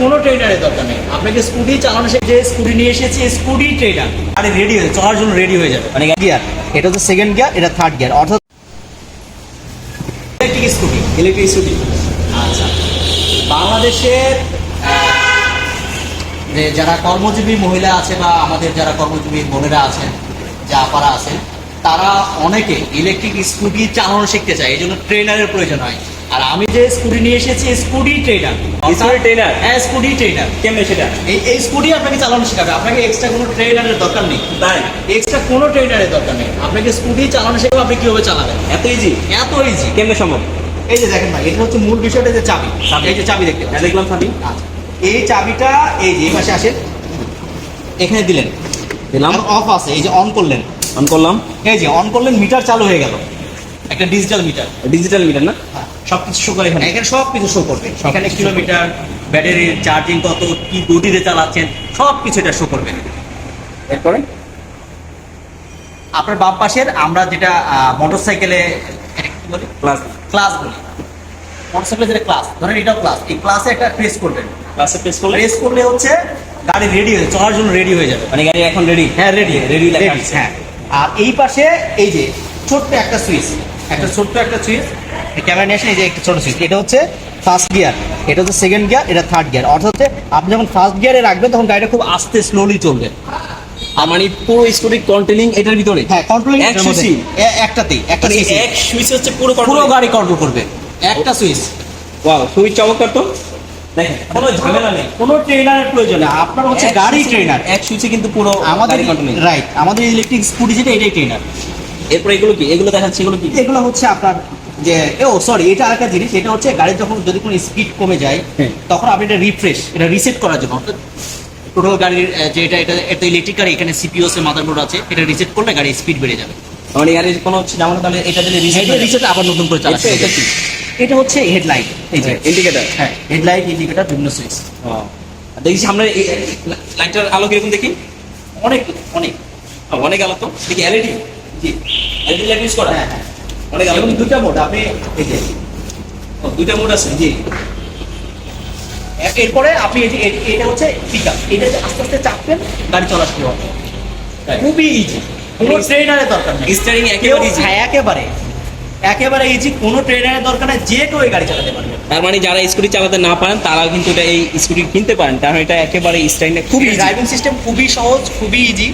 কোনো ট্রেনারের দরকার নেই। আপনাকে স্কুটি চালানো শেখে যে স্কুটি নিয়ে এসেছি স্কুটি ট্রেনার আরে রেডি হয়ে চলার জন্য রেডি হয়ে যাবে। মানে গিয়ার এটা হচ্ছে সেকেন্ড গিয়ার এটা থার্ড গিয়ার অর্থাৎ ইলেকট্রিক স্কুটি ইলেকট্রিক স্কুটি আচ্ছা। বাংলাদেশের যে যারা কর্মজীবী মহিলা আছে বা আমাদের যারা কর্মজীবী বোনেরা আছেন, যা আপারা আছেন, তারা অনেকে ইলেকট্রিক স্কুটি চালানো শিখতে চায়। এই জন্য ট্রেনারের প্রয়োজন হয়। আর আমি যে স্কুটি নিয়ে এসেছি স্কুটি ট্রেনার Scooty trainer? হ্যাঁ স্কুটি ট্রেনার কেমনে সেটা? এই এই স্কুটি আপনাকে চালানো শেখাবে। আপনাকে এক্সট্রা কোনো ট্রেনারের দরকার নেই। তাই? এক্সট্রা কোনো ট্রেনারের দরকার নেই। আপনাকে স্কুটি চালানো শেখাবে আপনি কীভাবে চালাবেন? এত ইজি এত ইজি কেমনে সম্ভব? এই যে দেখেন ভাই এটা হচ্ছে মূল বিষয়টা যে চাবি। এই যে চাবি দেখতে হ্যাঁ দেখলাম সাবি আচ্ছা। এই চাবিটা এই যে এই পাশে আসেন। এখানে দিলেন। দিলাম। অফ আছে এই যে অন করলেন। অন করলাম। এই যে অন করলেন মিটার চালু হয়ে গেল। একটা ডিজিটাল মিটার ডিজিটাল মিটার না? সবকিছু শো করে এখানে। এখানে সব কিছু শো করবে এখানে কিলোমিটার ব্যাটারির চার্জিং কত কি গতিতে চালাচ্ছেন সব কিছু এটা শো করবে। এরপরে? আপনার বাম পাশের আমরা যেটা মোটর সাইকেলে বলি? ক্লাস ক্লাস বলি। মোটর সাইকেলে যেটা ক্লাস ধরেন এটাও ক্লাস এই ক্লাসে একটা প্রেস করবেন। ক্লাসে প্রেস করলে? প্রেস করলে হচ্ছে গাড়ি রেডি হয়ে চলার জন্য রেডি হয়ে যাবে। মানে গাড়ি এখন রেডি হ্যাঁ রেডি রেডি। হ্যাঁ। আর এই পাশে এই যে ছোট্ট একটা সুইচ একটা ছোট্ট একটা সুইচ ক্যামেরা নিয়ে আসেন এই যে একটা ছোট সুইচ এটা হচ্ছে ফার্স্ট গিয়ার এটা হচ্ছে সেকেন্ড গিয়ার এটা থার্ড গিয়ার অর্থাৎ হচ্ছে আপনি যখন ফার্স্ট গিয়ারে রাখবেন তখন গাড়িটা খুব আস্তে স্লোলি চলবে। মানে পুরো স্কুটি কন্ট্রোলিং এটার ভিতরে? হ্যাঁ কন্ট্রোলিং এক সুইচই? একটাতেই একটা সুইচ এক সুইচ হচ্ছে পুরো পুরো গাড়ি কন্ট্রোল করবে। একটা সুইচ ওয়াও সুইচ চমৎকার তো। কোনো ঝামেলা নেই। কোনো ট্রেনারের প্রয়োজন নেই। আপনার হচ্ছে গাড়ি ট্রেনার এক সুইচে কিন্তু পুরো আমাদের রাইট আমাদের ইলেকট্রিক স্কুটি যেটা এটাই ট্রেনার এরপর এগুলো কি? এগুলো দেখাচ্ছে এগুলো কি? এগুলো হচ্ছে আপনার যে ও সরি এটা আরেকটা জিনিস এটা হচ্ছে গাড়ির যখন যদি কোনো স্পিড কমে যায় হ্যাঁ। তখন আপনি এটা রিফ্রেশ এটা রিসেট করার জন্য। টোটাল গাড়ির যে এটা এটা এটা ইলেকট্রিক গাড়ি এখানে সিপিওস এর মাদারবোর্ড আছে এটা রিসেট করলে গাড়ির স্পিড বেড়ে যাবে। মানে গাড়ির কোনো হচ্ছে যেমন তাহলে এটা দিলে এটা রিসেট রিসেট আবার নতুন করে চালাতে এটা- এটা কি? এটা হচ্ছে হেডলাইট এই যে। ইন্ডিকেটর হ্যাঁ হেডলাইট ইন্ডিকেটর বিভিন্ন সুইচ দেখি সামনে লাইটটার আলো কীরকম দেখি? অনেক অনেক অনেক আলো তো। দেখি এলইডি জি এলইডি লাইট ইউজ করা। হ্যাঁ। অনেক আলো দুটা মোড আপনি এই যে মোড আছে জি। এরপরে আপনি এই যে এটা হচ্ছে পিক আপ এটা আস্তে আস্তে চাপবেন গাড়ি চলা শুরু হবে। খুবই ইজি কোনো ট্রেনারের দরকার নেই। কেউ একেবারে easy। হ্যাঁ, একেবারে। একেবারে ইজি কোনো ট্রেনারের দরকার নেই যে কেউ এই গাড়ি চালাতে পারবে। তার মানে যারা স্কুটি চালাতে না পারেন তারা কিন্তু এটা এই স্কুটি কিনতে পারেন কারণ এটা একেবারে স্টাইলটা খুবই। ড্রাইভিং সিস্টেম খুবই সহজ খুবই ইজি